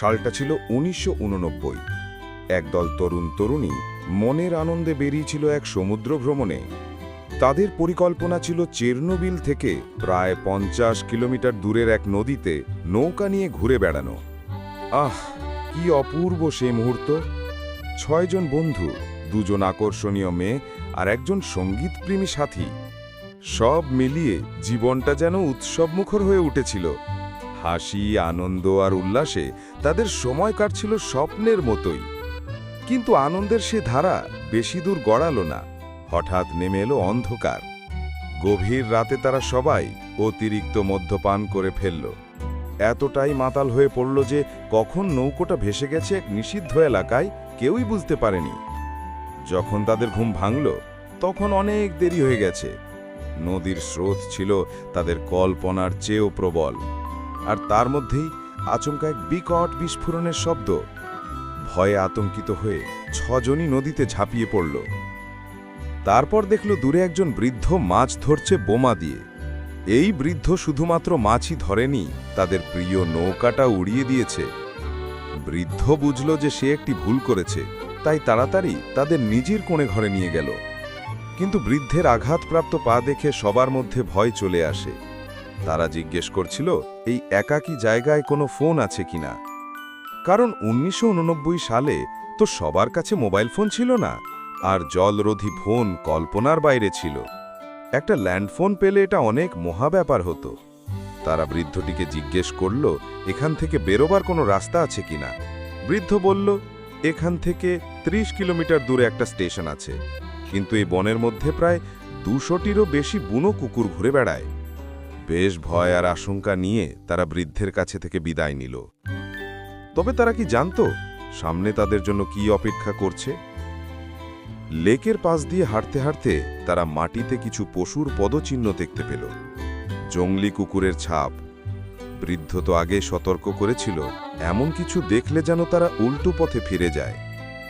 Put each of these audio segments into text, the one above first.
সালটা ছিল উনিশশো উননব্বই। একদল তরুণ তরুণী মনের আনন্দে বেরিয়েছিল এক সমুদ্র ভ্রমণে। তাদের পরিকল্পনা ছিল চেরনোবিল থেকে প্রায় পঞ্চাশ কিলোমিটার দূরের এক নদীতে নৌকা নিয়ে ঘুরে বেড়ানো। আহ, কি অপূর্ব সে মুহূর্ত! ছয়জন বন্ধু, দুজন আকর্ষণীয় মেয়ে আর একজন সঙ্গীতপ্রেমী সাথী, সব মিলিয়ে জীবনটা যেন উৎসবমুখর হয়ে উঠেছিল। হাসি, আনন্দ আর উল্লাসে তাদের সময় কাটছিল স্বপ্নের মতোই। কিন্তু আনন্দের সে ধারা বেশি দূর গড়ালো না। হঠাৎ নেমে এলো অন্ধকার। গভীর রাতে তারা সবাই অতিরিক্ত মদ্যপান করে ফেলল। এতটাই মাতাল হয়ে পড়ল যে কখন নৌকোটা ভেসে গেছে এক নিষিদ্ধ এলাকায় কেউই বুঝতে পারেনি। যখন তাদের ঘুম ভাঙল, তখন অনেক দেরি হয়ে গেছে। নদীর স্রোত ছিল তাদের কল্পনার চেয়েও প্রবল। আর তার মধ্যেই আচমকা এক বিকট বিস্ফোরণের শব্দ। ভয়ে আতঙ্কিত হয়ে ছজনই নদীতে ঝাঁপিয়ে পড়ল। তারপর দেখল দূরে একজন বৃদ্ধ মাছ ধরছে বোমা দিয়ে। এই বৃদ্ধ শুধুমাত্র মাছই ধরেনি, তাদের প্রিয় নৌকাটা উড়িয়ে দিয়েছে। বৃদ্ধ বুঝল যে সে একটি ভুল করেছে, তাই তাড়াতাড়ি তাদের নিজের কোণে ঘরে নিয়ে গেল। কিন্তু বৃদ্ধের আঘাতপ্রাপ্ত পা দেখে সবার মধ্যে ভয় চলে আসে। তারা জিজ্ঞেস করছিল, এই একাকী জায়গায় কোনো ফোন আছে কিনা কারণ উনিশশো উননব্বই সালে তো সবার কাছে মোবাইল ফোন ছিল না, আর জলরোধী ফোন কল্পনার বাইরে ছিল। একটা ল্যান্ডফোন পেলে এটা অনেক মহা ব্যাপার হতো। তারা বৃদ্ধটিকে জিজ্ঞেস করল, এখান থেকে বেরোবার কোনো রাস্তা আছে কিনা বৃদ্ধ বলল, এখান থেকে ৩০ কিলোমিটার দূরে একটা স্টেশন আছে, কিন্তু এই বনের মধ্যে প্রায় দুশোটিরও বেশি বুনো কুকুর ঘুরে বেড়ায়। বেশ ভয় আর আশঙ্কা নিয়ে তারা বৃদ্ধের কাছে থেকে বিদায় নিল। তবে তারা কি জানত সামনে তাদের জন্য কি অপেক্ষা করছে? লেকের পাশ দিয়ে হাঁটতে হাঁটতে তারা মাটিতে কিছু পশুর পদচিহ্ন দেখতে পেল। জংলি কুকুরের ছাপ। বৃদ্ধ তো আগে সতর্ক করেছিল, এমন কিছু দেখলে যেন তারা উল্টো পথে ফিরে যায়।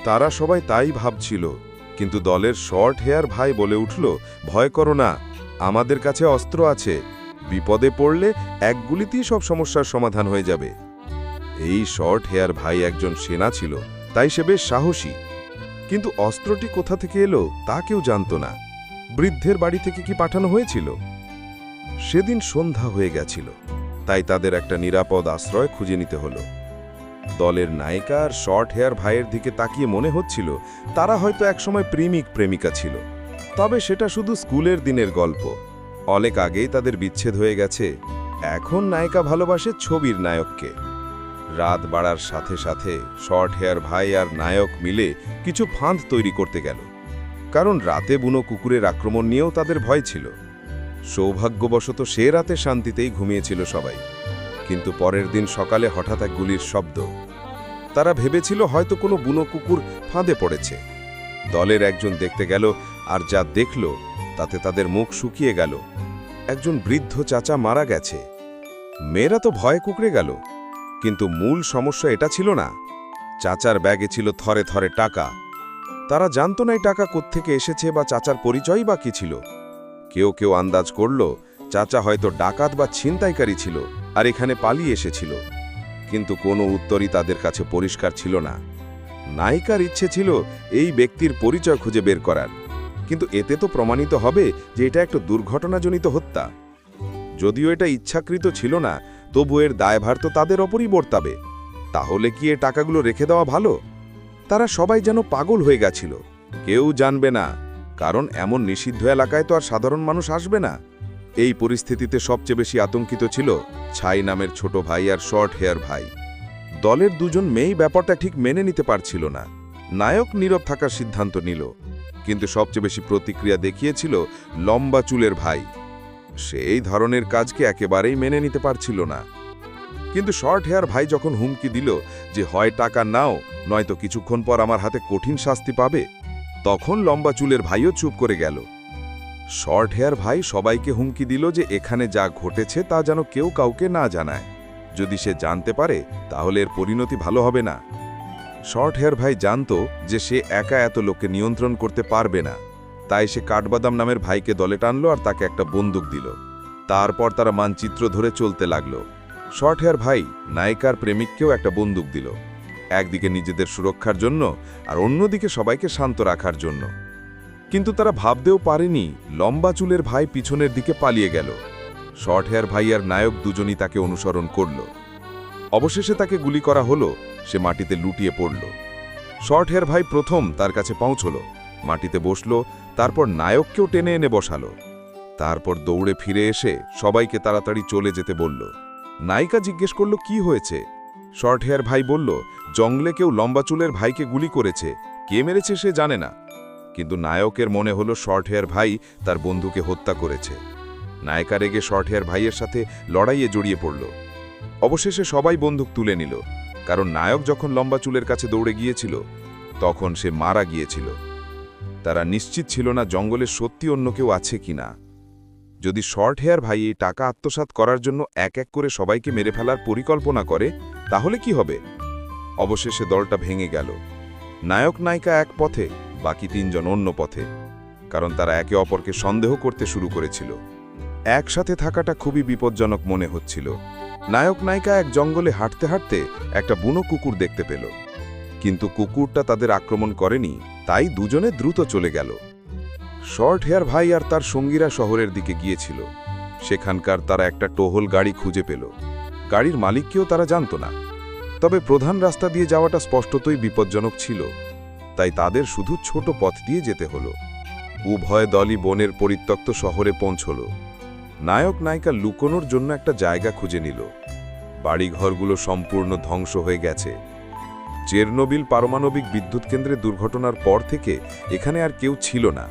তারা সবাই তাই ভাবছিল, কিন্তু দলের শর্ট হেয়ার ভাই বলে উঠল, ভয় করো না, আমাদের কাছে অস্ত্র আছে বিপদে পড়লে এক গুলিতেই সব সমস্যার সমাধান হয়ে যাবে। এই শর্ট হেয়ার ভাই একজন সেনা ছিল, তাই সে বেশ সাহসী। কিন্তু অস্ত্রটি কোথা থেকে এলো তা কেউ জানত না। বৃদ্ধের বাড়ি থেকে কি পাঠানো হয়েছিল? সেদিন সন্ধ্যা হয়ে গেছিল, তাই তাদের একটা নিরাপদ আশ্রয় খুঁজে নিতে হলো। দলের নায়িকা আর শর্ট হেয়ার ভাইয়ের দিকে তাকিয়ে মনে হচ্ছিল, তারা হয়তো একসময় প্রেমিক প্রেমিকা ছিল। তবে সেটা শুধু স্কুলের দিনের গল্প। অনেক আগেই তাদের বিচ্ছেদ হয়ে গেছে। এখন নায়িকা ভালোবাসে ছবির নায়ককে। রাত বাড়ার সাথে সাথে শর্ট হেয়ার ভাই আর নায়ক মিলে কিছু ফাঁদ তৈরি করতে গেল। কারণ রাতে বুনো কুকুরের আক্রমণ নিয়েও তাদের ভয় ছিল। সৌভাগ্যবশত সে রাতে শান্তিতেই ঘুমিয়েছিল সবাই। কিন্তু পরের দিন সকালে হঠাৎ এক গুলির শব্দ। তারা ভেবেছিল হয়তো কোনো বুনো কুকুর ফাঁদে পড়েছে। দলের একজন দেখতে গেল আর যা দেখল তাতে তাদের মুখ শুকিয়ে গেল। একজন বৃদ্ধ চাচা মারা গেছে। মেয়েরা তো ভয়ে কুকড়ে গেল। কিন্তু মূল সমস্যা এটা ছিল না। চাচার ব্যাগে ছিল থরে থরে টাকা। তারা জানত না এই টাকা কোত্থেকে এসেছে বা চাচার পরিচয় বা কি ছিল। কেউ কেউ আন্দাজ করল, চাচা হয়তো ডাকাত বা ছিনতাইকারী ছিল আর এখানে পালিয়ে এসেছিল। কিন্তু কোনো উত্তরই তাদের কাছে পরিষ্কার ছিল না। নায়িকার ইচ্ছে ছিল এই ব্যক্তির পরিচয় খুঁজে বের করার। কিন্তু এতে তো প্রমাণিত হবে যে এটা একটা দুর্ঘটনাজনিত হত্যা। যদিও এটা ইচ্ছাকৃত ছিল না, তবু এর দায়ভার তো তাদের ওপরই বর্তাবে। তাহলে কি এ টাকাগুলো রেখে দেওয়া ভালো? তারা সবাই যেন পাগল হয়ে গেছিল। কেউ জানবে না, কারণ এমন নিষিদ্ধ এলাকায় তো আর সাধারণ মানুষ আসবে না। এই পরিস্থিতিতে সবচেয়ে বেশি আতঙ্কিত ছিল ছাই নামের ছোট ভাই আর শর্ট হেয়ার ভাই। দলের দুজন মেয়েই ব্যাপারটা ঠিক মেনে নিতে পারছিল না। নায়ক নীরব থাকার সিদ্ধান্ত নিল, কিন্তু সবচেয়ে বেশি প্রতিক্রিয়া দেখিয়েছিল লম্বা চুলের ভাই। সেই ধরনের কাজকে একেবারেই মেনে নিতে পারছিল না। কিন্তু শর্ট হেয়ার ভাই যখন হুমকি দিল যে, হয় টাকা নাও, নয়তো কিছুক্ষণ পর আমার হাতে কঠিন শাস্তি পাবে, তখন লম্বা চুলের ভাইও চুপ করে গেল। শর্ট হেয়ার ভাই সবাইকে হুমকি দিল যে, এখানে যা ঘটেছে তা যেন কেউ কাউকে না জানায়। যদি সে জানতে পারে, তাহলে এর পরিণতি ভালো হবে না। শর্ট হেয়ার ভাই জানত যে সে একা এত লোককে নিয়ন্ত্রণ করতে পারবে না। তাই সে কাঠবাদাম নামের ভাইকে দলে টানলো আর তাকে একটা বন্দুক দিল। তারপর তারা মানচিত্র ধরে চলতে লাগল। শর্ট হেয়ার ভাই নায়িকার প্রেমিককেও একটা বন্দুক দিল। একদিকে নিজেদের সুরক্ষার জন্য আর অন্যদিকে সবাইকে শান্ত রাখার জন্য। কিন্তু তারা ভাবতেও পারেনি, লম্বা চুলের ভাই পিছনের দিকে পালিয়ে গেল। শর্ট হেয়ার ভাই আর নায়ক দুজনই তাকে অনুসরণ করল। অবশেষে তাকে গুলি করা হলো, সে মাটিতে লুটিয়ে পড়ল। শর্ট হেয়ার ভাই প্রথম তার কাছে পৌঁছল, মাটিতে বসল, তারপর নায়ককেও টেনে এনে বসালো। তারপর দৌড়ে ফিরে এসে সবাইকে তাড়াতাড়ি চলে যেতে বলল, নায়িকা জিজ্ঞেস করল, কি হয়েছে? শর্ট হেয়ার ভাই বলল, জঙ্গলে কেউ লম্বা চুলের ভাইকে গুলি করেছে, কে মেরেছে সে জানে না। কিন্তু নায়কের মনে হলো, শর্ট হেয়ার ভাই তার বন্ধুকে হত্যা করেছে। নায়িকা রেগে শর্ট হেয়ার ভাইয়ের সাথে লড়াইয়ে জড়িয়ে পড়ল। অবশেষে সবাই বন্দুক তুলে নিল, কারণ নায়ক যখন লম্বা চুলের কাছে দৌড়ে গিয়েছিল, তখন সে মারা গিয়েছিল। তারা নিশ্চিত ছিল না জঙ্গলে সত্যি অন্য কেউ আছে কিনা। যদি শর্ট হেয়ার ভাই টাকা আত্মসাৎ করার জন্য এক এক করে সবাইকে মেরে ফেলার পরিকল্পনা করে, তাহলে কি হবে? অবশেষে দলটা ভেঙে গেল। নায়ক নায়িকা এক পথে, বাকি তিনজন অন্য পথে, কারণ তারা একে অপরকে সন্দেহ করতে শুরু করেছিল। একসাথে থাকাটা খুবই বিপজ্জনক মনে হচ্ছিল। নায়ক নায়িকা এক জঙ্গলে হাঁটতে হাঁটতে একটা বুনো কুকুর দেখতে পেল। কিন্তু কুকুরটা তাদের আক্রমণ করেনি, তাই দুজনে দ্রুত চলে গেল। শর্ট হেয়ার ভাই আর তার সঙ্গীরা শহরের দিকে গিয়েছিল। সেখানকার তারা একটা টোহল গাড়ি খুঁজে পেল। গাড়ির মালিককেও তারা জানত না। তবে প্রধান রাস্তা দিয়ে যাওয়াটা স্পষ্টতই বিপজ্জনক ছিল। তাই তাদের শুধু ছোট পথ দিয়ে যেতে হলো। উভয় দলই বনের পরিত্যক্ত শহরে পৌঁছল। নায়ক নায়িকা লুকোনোর জন্য একটা জায়গা খুঁজে নিল। বাড়িঘরগুলো সম্পূর্ণ ধ্বংস হয়ে গেছে। চেরনোবিল পারমাণবিক বিদ্যুৎ কেন্দ্রে দুর্ঘটনার পর থেকে এখানে আর কেউ ছিল না।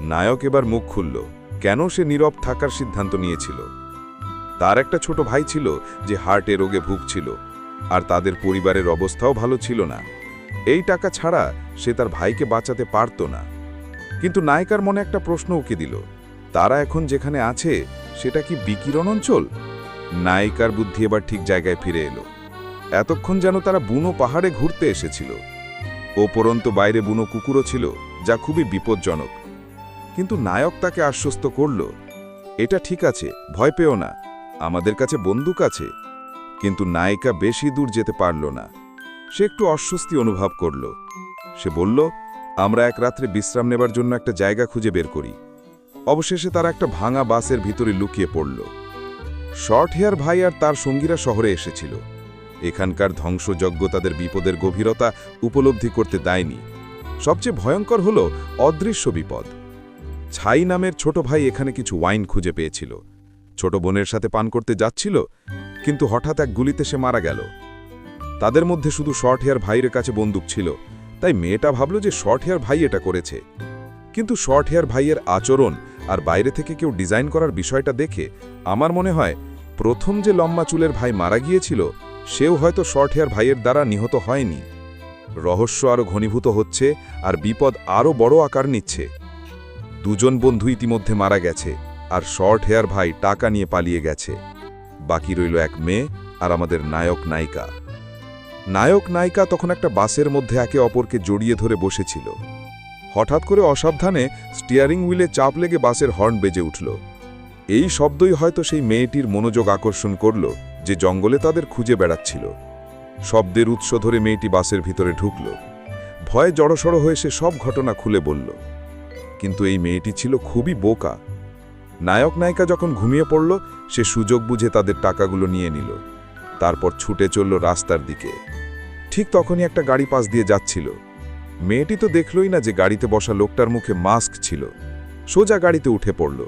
নায়ক এবার মুখ খুলল, কেন সে নীরব থাকার সিদ্ধান্ত নিয়েছিল? তার একটা ছোট ভাই ছিল যে হার্টে রোগে ভুগছিল, আর তাদের পরিবারের অবস্থাও ভালো ছিল না। এই টাকা ছাড়া সে তার ভাইকে বাঁচাতে পারত না। কিন্তু নায়িকার মনে একটা প্রশ্ন উকে দিল। তারা এখন যেখানে আছে, সেটা কি বিকিরণ অঞ্চল? নায়িকার বুদ্ধি এবার ঠিক জায়গায় ফিরে এলো। এতক্ষণ যেন তারা বুনো পাহাড়ে ঘুরতে এসেছিল। ওপরন্ত বাইরে বুনো কুকুরও ছিল, যা খুবই বিপজ্জনক। কিন্তু নায়ক তাকে আশ্বস্ত করল, এটা ঠিক আছে, ভয় পেও না, আমাদের কাছে বন্দুক আছে। কিন্তু নায়িকা বেশি দূর যেতে পারল না। সে একটু অস্বস্তি অনুভব করল। সে বলল, আমরা এক রাত্রে বিশ্রাম নেবার জন্য একটা জায়গা খুঁজে বের করি। অবশেষে তারা একটা ভাঙা বাসের ভিতরে লুকিয়ে পড়ল। শর্ট হেয়ার ভাই আর তার সঙ্গীরা শহরে এসেছিল। এখানকার ধ্বংসযজ্ঞ তাদের বিপদের গভীরতা উপলব্ধি করতে দেয়নি। সবচেয়ে ভয়ঙ্কর হল অদৃশ্য বিপদ। ছাই নামের ছোট ভাই এখানে কিছু ওয়াইন খুঁজে পেয়েছিল। ছোট বোনের সাথে পান করতে যাচ্ছিল, কিন্তু হঠাৎ এক গুলিতে সে মারা গেল। তাদের মধ্যে শুধু শর্ট হেয়ার ভাইয়ের কাছে বন্দুক ছিল, তাই মেয়েটা ভাবল যে শর্ট হেয়ার ভাই এটা করেছে। কিন্তু শর্ট হেয়ার ভাইয়ের আচরণ আর বাইরে থেকে কেউ ডিজাইন করার বিষয়টা দেখে আমার মনে হয় প্রথম যে লম্বা চুলের ভাই মারা গিয়েছিল, সেও হয়তো শর্ট হেয়ার ভাইয়ের দ্বারা নিহত হয়নি। রহস্য আরও ঘনীভূত হচ্ছে আর বিপদ আরও বড় আকার নিচ্ছে। দুজন বন্ধু ইতিমধ্যে মারা গেছে আর শর্ট হেয়ার ভাই টাকা নিয়ে পালিয়ে গেছে। বাকি রইল এক মেয়ে আর আমাদের নায়ক নায়িকা। নায়ক নায়িকা তখন একটা বাসের মধ্যে একে অপরকে জড়িয়ে ধরে বসেছিল। হঠাৎ করে অসাবধানে স্টিয়ারিং হুইলে চাপ লেগে বাসের হর্ন বেজে উঠল। এই শব্দই হয়তো সেই মেয়েটির মনোযোগ আকর্ষণ করল, যে জঙ্গলে তাদের খুঁজে বেড়াচ্ছিল। শব্দের উৎস ধরে মেয়েটি বাসের ভিতরে ঢুকল। ভয়ে জড়সড় হয়ে সে সব ঘটনা খুলে বলল। কিন্তু এই মেয়েটি ছিল খুবই বোকা। নায়ক নায়িকা যখন ঘুমিয়ে পড়ল, সে সুযোগ বুঝে তাদের টাকাগুলো নিয়ে নিল। তারপর ছুটে চলল রাস্তার দিকে। ঠিক তখনই একটা গাড়ি পাশ দিয়ে যাচ্ছিল। মেয়েটি তো দেখলই না যে গাড়িতে বসা লোকটার মুখে মাস্ক ছিল। সোজা গাড়িতে উঠে পড়ল।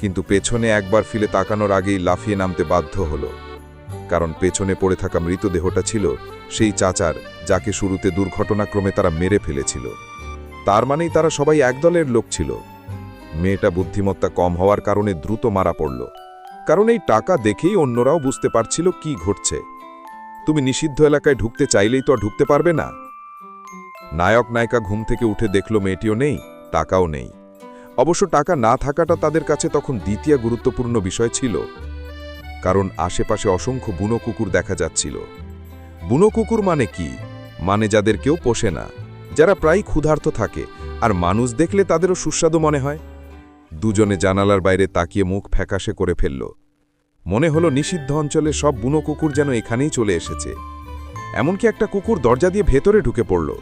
কিন্তু পেছনে একবার ফিলে তাকানোর আগেই লাফিয়ে নামতে বাধ্য হল। কারণ পেছনে পড়ে থাকা মৃতদেহটা ছিল সেই চাচার, যাকে শুরুতে দুর্ঘটনাক্রমে তারা মেরে ফেলেছিল। তার মানেই তারা সবাই একদলের লোক ছিল। মেয়েটা বুদ্ধিমত্তা কম হওয়ার কারণে দ্রুত মারা পড়ল। কারণ এই টাকা দেখেই অন্যরাও বুঝতে পারছিল কি ঘটছে। তুমি নিষিদ্ধ এলাকায় ঢুকতে চাইলেই তো ঢুকতে পারবে না। নায়ক নায়িকা ঘুম থেকে উঠে দেখল মেয়েটিও নেই, টাকাও নেই। অবশ্য টাকা না থাকাটা তাদের কাছে তখন দ্বিতীয় গুরুত্বপূর্ণ বিষয় ছিল। কারণ আশেপাশে অসংখ্য বুনো কুকুর দেখা যাচ্ছিল। বুনো কুকুর মানে কি? মানে যাদের কেউ পোষে না, যারা প্রায় ক্ষুধার্ত থাকে, আর মানুষ দেখলে তাদেরও সুস্বাদু মনে হয়। দুজনে জানালার বাইরে তাকিয়ে মুখ ফ্যাকাশে করে ফেলল। মনে হলো নিষিদ্ধ অঞ্চলে সব বুনো কুকুর যেন এখানেই চলে এসেছে। এমনকি একটা কুকুর দরজা দিয়ে ভেতরে ঢুকে পড়ল।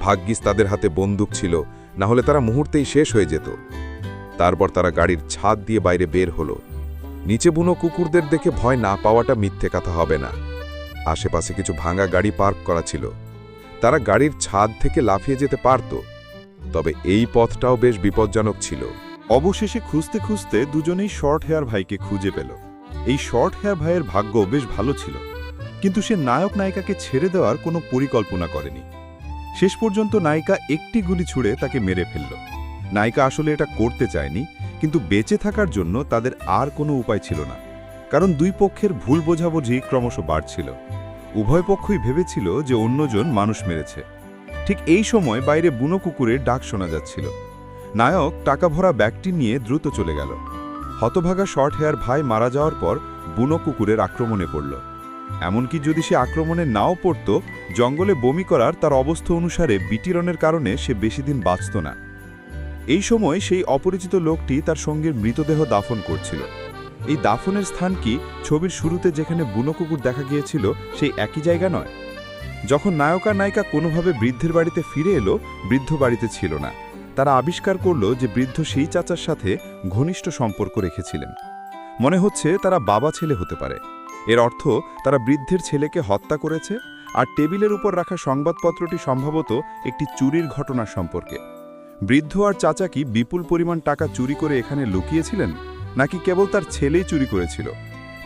ভাগ্যিস তাদের হাতে বন্দুক ছিল না হলে তারা মুহূর্তেই শেষ হয়ে যেত। তারপর তারা গাড়ির ছাদ দিয়ে বাইরে বের হলো। নিচে বুনো কুকুরদের দেখে ভয় না পাওয়াটা মিথ্যে কথা হবে না। আশেপাশে কিছু ভাঙা গাড়ি পার্ক করা ছিল। তারা গাড়ির ছাদ থেকে লাফিয়ে যেতে পারত, তবে এই পথটাও বেশ বিপজ্জনক ছিল। অবশেষে খুঁজতে খুঁজতে দুজনেই শর্ট হেয়ার ভাইকে খুঁজে পেল। এই শর্ট হেয়ার ভাইয়ের ভাগ্য বেশ ভালো ছিল, কিন্তু সে নায়ক নায়িকাকে ছেড়ে দেওয়ার কোনো পরিকল্পনা করেনি। শেষ পর্যন্ত নায়িকা একটি গুলি ছুড়ে তাকে মেরে ফেলল। নায়িকা আসলে এটা করতে চায়নি, কিন্তু বেঁচে থাকার জন্য তাদের আর কোনো উপায় ছিল না, কারণ দুই পক্ষের ভুল বোঝাবুঝি ক্রমশ বাড়ছিল। উভয় পক্ষই ভেবেছিল যে অন্যজন মানুষ মেরেছে। ঠিক এই সময় বাইরে বুনো কুকুরের ডাক শোনা যাচ্ছিল। নায়ক টাকা ভরা ব্যাগটি নিয়ে দ্রুত চলে গেল। হতভাগা শর্ট হেয়ার ভাই মারা যাওয়ার পর বুনো কুকুরের আক্রমণে পড়ল। এমনকি যদি সে আক্রমণে নাও পড়ত, জঙ্গলে বমি করার তার অবস্থা অনুসারে বিটিরণের কারণে সে বেশি দিন বাঁচত না। এই সময় সেই অপরিচিত লোকটি তার সঙ্গীর মৃতদেহ দাফন করছিল। এই দাফনের স্থান কি ছবির শুরুতে যেখানে বুনো কুকুর দেখা গিয়েছিল সেই একই জায়গা নয়? যখন নায়ক আর নায়িকা কোনোভাবে বৃদ্ধের বাড়িতে ফিরে এলো, বৃদ্ধ বাড়িতে ছিল না। তারা আবিষ্কার করল যে বৃদ্ধ সেই চাচার সাথে ঘনিষ্ঠ সম্পর্ক রেখেছিলেন। মনে হচ্ছে তারা বাবা ছেলে হতে পারে। এর অর্থ, তারা বৃদ্ধের ছেলেকে হত্যা করেছে আর টেবিলের উপর রাখা সংবাদপত্রটি সম্ভবত একটি চুরির ঘটনা সম্পর্কে। বৃদ্ধ আর চাচা কি বিপুল পরিমাণ টাকা চুরি করে এখানে লুকিয়েছিলেন, নাকি কেবল তার ছেলেই চুরি করেছিল?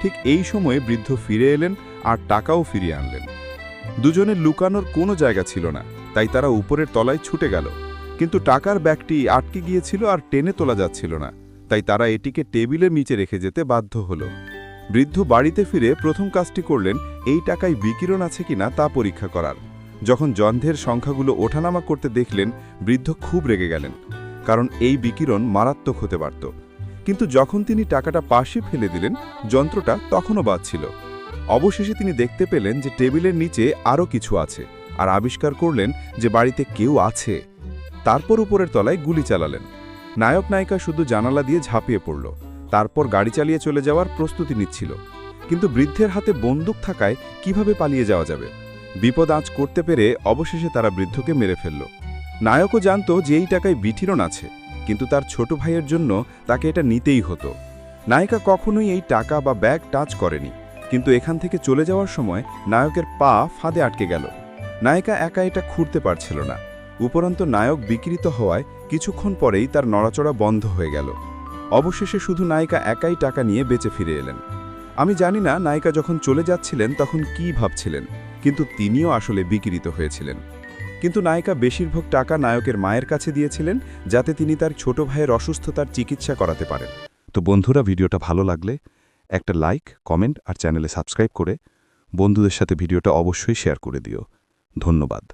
ঠিক এই সময়ে বৃদ্ধ ফিরে এলেন আর টাকাও ফিরিয়ে আনলেন। দুজনের লুকানোর কোনো জায়গা ছিল না, তাই তারা উপরের তলায় ছুটে গেল। কিন্তু টাকার ব্যাগটি আটকে গিয়েছিল আর টেনে তোলা যাচ্ছিল না, তাই তারা এটিকে টেবিলের নিচে রেখে যেতে বাধ্য হল। বৃদ্ধ বাড়িতে ফিরে প্রথম কাজটি করলেন, এই টাকায় বিকিরণ আছে কিনা তা পরীক্ষা করার। যখন জন্ধের সংখ্যাগুলো ওঠানামা করতে দেখলেন, বৃদ্ধ খুব রেগে গেলেন, কারণ এই বিকিরণ মারাত্মক হতে পারত। কিন্তু যখন তিনি টাকাটা পাশে ফেলে দিলেন, যন্ত্রটা তখনও বাজছিল। অবশেষে তিনি দেখতে পেলেন যে টেবিলের নিচে আরও কিছু আছে, আর আবিষ্কার করলেন যে বাড়িতে কেউ আছে। তারপর উপরের তলায় গুলি চালালেন। নায়ক নায়িকা শুধু জানালা দিয়ে ঝাঁপিয়ে পড়ল। তারপর গাড়ি চালিয়ে চলে যাওয়ার প্রস্তুতি নিচ্ছিল। কিন্তু বৃদ্ধের হাতে বন্দুক থাকায় কীভাবে পালিয়ে যাওয়া যাবে? বিপদ আঁচ করতে পেরে অবশেষে তারা বৃদ্ধকে মেরে ফেলল। নায়কও জানত যে এই টাকায় বিঠিরণ আছে, কিন্তু তার ছোট ভাইয়ের জন্য তাকে এটা নিতেই হতো। নায়িকা কখনোই এই টাকা বা ব্যাগ টাচ করেনি, কিন্তু এখান থেকে চলে যাওয়ার সময় নায়কের পা ফাঁদে আটকে গেল। নায়িকা একা এটা খুঁড়তে পারছিল না। উপরন্ত নায়ক বিকৃত হওয়ায় কিছুক্ষণ পরেই তার নড়াচড়া বন্ধ হয়ে গেল। অবশেষে শুধু নায়িকা একাই টাকা নিয়ে বেঁচে ফিরে এলেন। আমি জানি না নায়িকা যখন চলে যাচ্ছিলেন তখন কি ভাবছিলেন, কিন্তু তিনিও আসলে বিকৃত হয়েছিলেন। কিন্তু নায়িকা বেশিরভাগ টাকা নায়কের মায়ের কাছে দিয়েছিলেন, যাতে তিনি তার ছোট ভাইয়ের অসুস্থতার চিকিৎসা করাতে পারেন। তো বন্ধুরা, ভিডিওটা ভালো লাগলে একটা লাইক, কমেন্ট আর চ্যানেলে সাবস্ক্রাইব করে বন্ধুদের সাথে ভিডিওটা অবশ্যই শেয়ার করে দিও। ধন্যবাদ।